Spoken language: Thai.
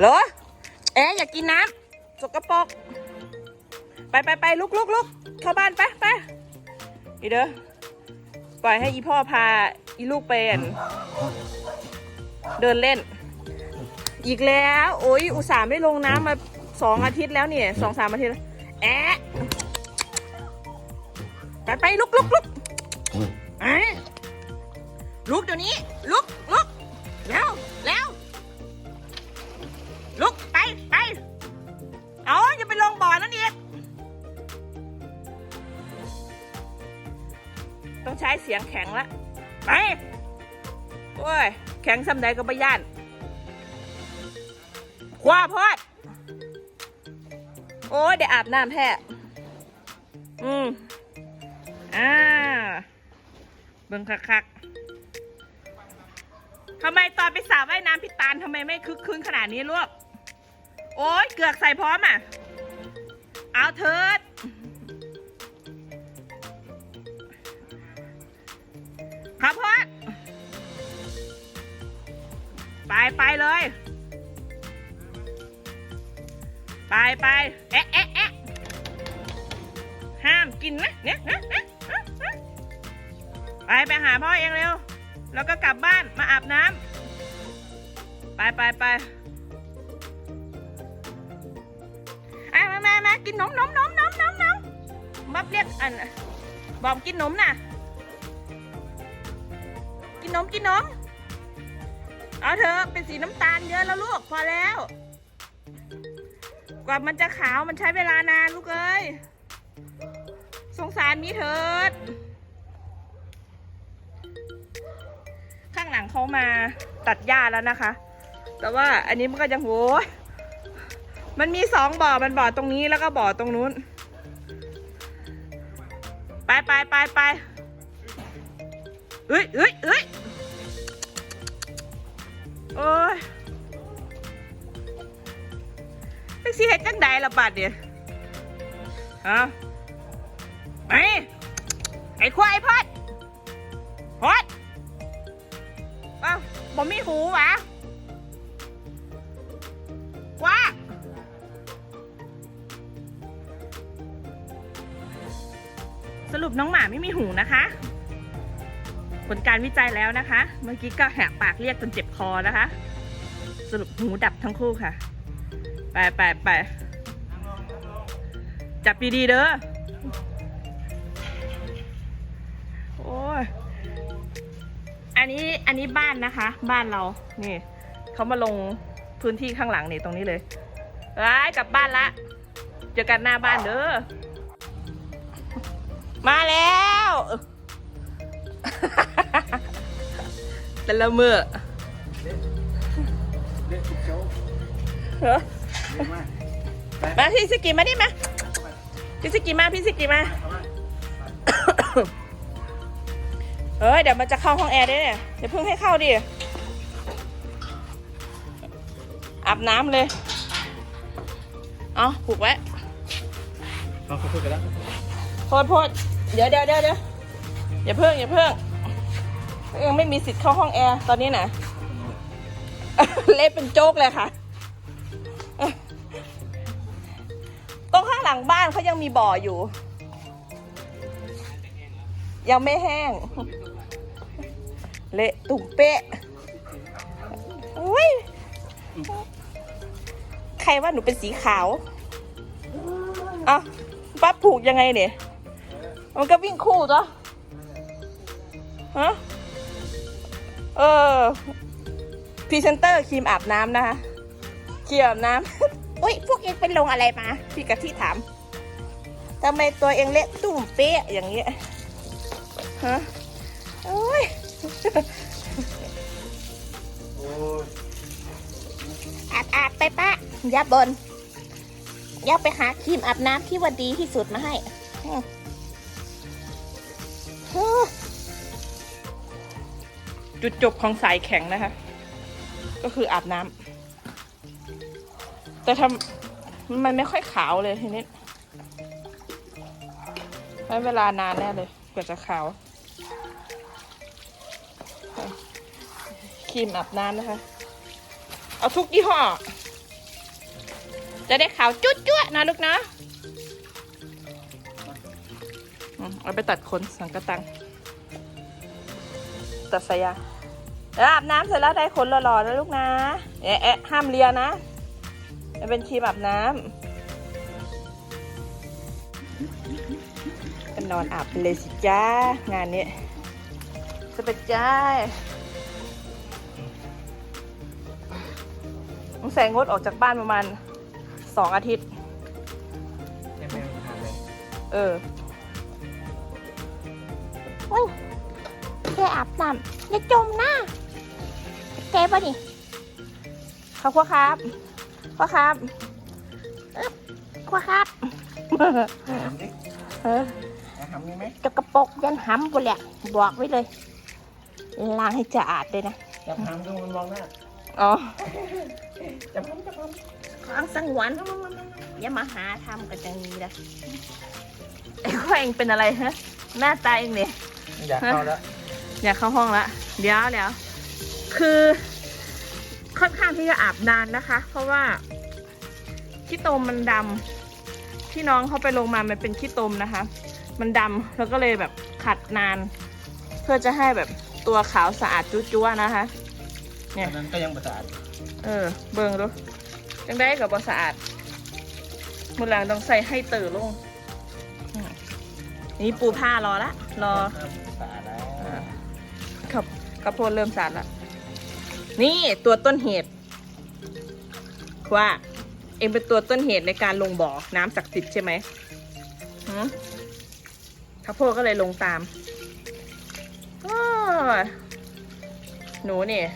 ฮัลโหลเอ๊อยากกินน้ำสกปรกไปไปไปลุกลุกลุกเข้าบ้านไปไปอีเด้อปล่อยให้อีพ่อพาอีลูกไปเดินเล่น อีกแล้ว โอ้ยอุตส่าห์ไม่ลงน้ำมาสองอาทิตย์แล้วเนี่ยสองสามอาทิตย์แล้วแอะไปไปลุกลุกลุกอ๊ะลุกเดี๋ยวนี้ ลุกลุกแล้วแล้ว ต้องใช้เสียงแข็งละไปโอ้ย แข็งซ้ำใดก็ไม่ย่านคว้าพอด โอ้ยเดี๋ยวอาบน้ำแท้อืมอ่าเบิ่งคักๆทำไมตอนไปสระว่ายน้ำพี่ตาลทำไมไม่คึกคืนขนาดนี้ลูก โอ้ยเกือกใส่พร้อมอะ เอาเถิด ครับพอดไปไปเลย ไปไปเอ๊ะเอ๊ะเอ๊ะห้ามกินนะเนี่ยนะนะนะนะไปไปหาพ่อเองเร็ว แล้วก็กลับบ้านมาอาบน้ำไปไปไปอะมามามากินนมนมนมนมนมนมบับเรียกอันบอมกินนมน่ะ กินนมกินนม เอาเถอะเป็นสีน้ำตาลเยอะแล้วลูกพอแล้ว กว่ามันจะขาวมันใช้เวลานานลูกเอ้ย สงสารมีเถิด ข้างหลังเขามาตัดหญ้าแล้วนะคะ แต่ว่าอันนี้มันก็ยังโหมันมีสองบ่อ มันบ่อตรงนี้แล้วก็บ่อตรงนู้น ไปไปไปไป เอ้ยเอ้ยเอ้ยโอ้ยแท็กซี่เฮ็ดจังใดละบาดเนี่ยฮะไปไอ้ควายพอดพอดเอ้าบ่มีหูหวะว่าสรุปน้องหมาไม่มีหูนะคะ ผลการวิจัยแล้วนะคะ เมื่อกี้ก็แหกปากเรียกจนเจ็บคอนะคะ สรุปหูดับทั้งคู่ค่ะ ไปไปไปจับดีๆเด้อ โอ้ย อันนี้อันนี้บ้านนะคะ บ้านเรา นี่เขามาลงพื้นที่ข้างหลังนี่ตรงนี้เลยไปกลับบ้านละ เจอกันหน้าบ้านเด้อ มาแล้ว แต่ละมือเรียกทุกโจ๊กเหรอเรียกมาไปมาพี่สกิมาดิมาพี่สกิมาพี่สกิมาเฮ้ยเดี๋ยวมันจะเข้าห้องแอร์ได้เนี่ยเดี๋ยวเพิ่งให้เข้าดิอาบน้ำเลย เอาผูกไว้เอาเขาพูดกันแล้วโพดโพดเดี๋ยวเดี๋ยวเดี๋ยวเดี๋ยวอย่าเพิ่งอย่าเพิ่ง ยังไม่มีสิทธิ์เข้าห้องแอร์ตอนนี้นะเละเป็นโจกเลยค่ะตรงข้างหลังบ้านเขายังมีบ่ออยู่ ยังไม่แห้ง เละตุ่มเป๊ะอุ้ยใครว่าหนูเป็นสีขาวอะป้าผูกยังไงเนี่ย มันก็วิ่งคู่จ้ะฮะ เออพรีเซนเตอร์ครีมอาบน้ำนะคะครีมอาบน้ำ อุ้ยพวกเองเป็นลงอะไรมา พี่กะที่ถามทำไมตัวเองเละตุ่มเป๊ะอย่างเงี้ยฮะโอ้ยโอ้ยอาบอาบไปปะอย่าบนอย่าไปหาครีมอาบน้ำที่ว่าดีที่สุดมาให้ จุดจบของสายแข็งนะคะ ก็คืออาบน้ำแต่ทำมันไม่ค่อยขาวเลยทีนี้ใช้เวลานานแน่เลยกว่าจะขาวครีมอาบน้ำนะคะ เอาทุกยี่ห้อ จะได้ขาวจุ๊จ๊ะนะลูกนะเอาไปตัดขนสังกะตัง ตัดสายยางแล้วอาบน้ำเสร็จแล้วได้ขนหล่อๆนะลูกนะเอ๊ะเอ๊ะห้ามเลียนะมันเป็นครีมอาบน้ำก็นอนอาบไปเลยสิจ้างานนี้สบายใจต้องใส่งดออกจากบ้านประมาณสองอาทิตย์แม่แม่ทานเลยเออ โอ้ยแค่อาบน้ำอย่าจมนะแกปะนี่ครับพ่อครับพ่อครับครัวครับหามดิเออหามมีไหมจะกระปรกยันหำบุแหละบอกไว้เลยล้างให้สะอาดเลยนะจับหามดูมันมองหน้าอ๋อจับหามจับหามค้างสังวนอย่ามาหาทำกันจังนี้นะไอ้ข้อเองเป็นอะไรฮะหน้าตาเองเนี่ยอยากเข้าแล้ว อยากเข้าห้องละเดี๋ยวเดี๋ยวคือค่อนข้างที่จะอาบนานนะคะ เพราะว่าขี้ตมมันดำที่น้องเขาไปลงมามันเป็นขี้ตมนะคะ มันดำแล้วก็เลยแบบขัดนาน เพื่อจะให้แบบตัวขาวสะอาดจุ๊ๆนะคะ เนี่ยอันนั้นก็ยังประสาทเออ เบิ่งดูจังได้กับบสะอาดมือหลังต้องใส่ให้เตอลงอืมนี่ปูผ้ารอละรอสะอาดแล้ว กับข้าวโพดเริ่มสาดละนี่ตัวต้นเหตุ ว่า เองเป็นตัวต้นเหตุในการลงบ่อน้ำศักดิ์สิทธิ์ใช่ไหมหข้าวโพดก็เลยลงตามอ้อหนูเนี่ย